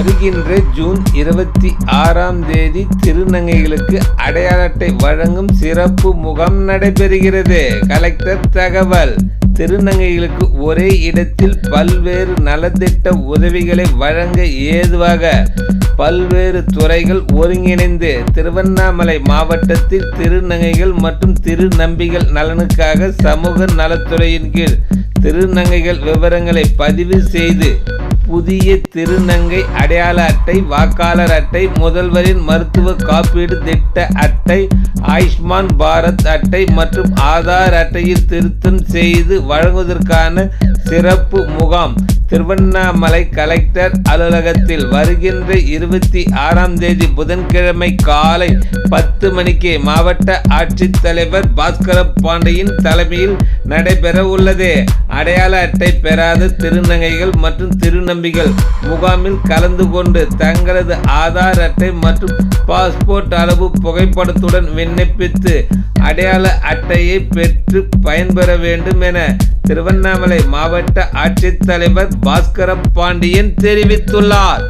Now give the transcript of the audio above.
வருகின்ற ஜூன் இருபத்தி ஆறாம் தேதி திருநங்கைகளுக்கு அடையாள அட்டை வழங்கும் சிறப்பு முகாம் நடைபெறுகிறது. கலெக்டர் தகவல். திருநங்கைகளுக்கு ஒரே இடத்தில் பல்வேறு நலத்திட்ட உதவிகளை வழங்க ஏதுவாக பல்வேறு துறைகள் ஒருங்கிணைந்து திருவண்ணாமலை மாவட்டத்தில் திருநங்கைகள் மற்றும் திருநம்பிகள் நலனுக்காக சமூக நலத்துறையின் கீழ் திருநங்கைகள் விவரங்களை பதிவு செய்து புதிய திருநங்கை அடையாள அட்டை வாக்காளர் அட்டை முதல்வரின் மருத்துவ காப்பீடு திட்ட அட்டை ஆயுஷ்மான் பாரத் அட்டை மற்றும் ஆதார் அட்டையில் திருத்தம் செய்து வழங்குவதற்கான சிறப்பு முகாம். திருவண்ணாமலை கலெக்டர் அலுவலகத்தில் வருகின்ற இருபத்தி ஆறாம் தேதி புதன்கிழமை காலை பத்து மணிக்கு மாவட்ட ஆட்சித்தலைவர் பாஸ்கர பாண்டியின் தலைமையில் நடைபெற உள்ளது. அடையாள அட்டை பெறாத திருநங்கைகள் மற்றும் திருநம்பிகள் முகாமில் கலந்து கொண்டு தங்களது ஆதார் அட்டை மற்றும் பாஸ்போர்ட் அளவு புகைப்படத்துடன் விண்ணப்பித்து அடையாள அட்டையை பெற்று பயன்பெற வேண்டும் என திருவண்ணாமலை மாவட்ட ஆட்சித்தலைவர் பாஸ்கர பாண்டியன் தெரிவித்துள்ளார்.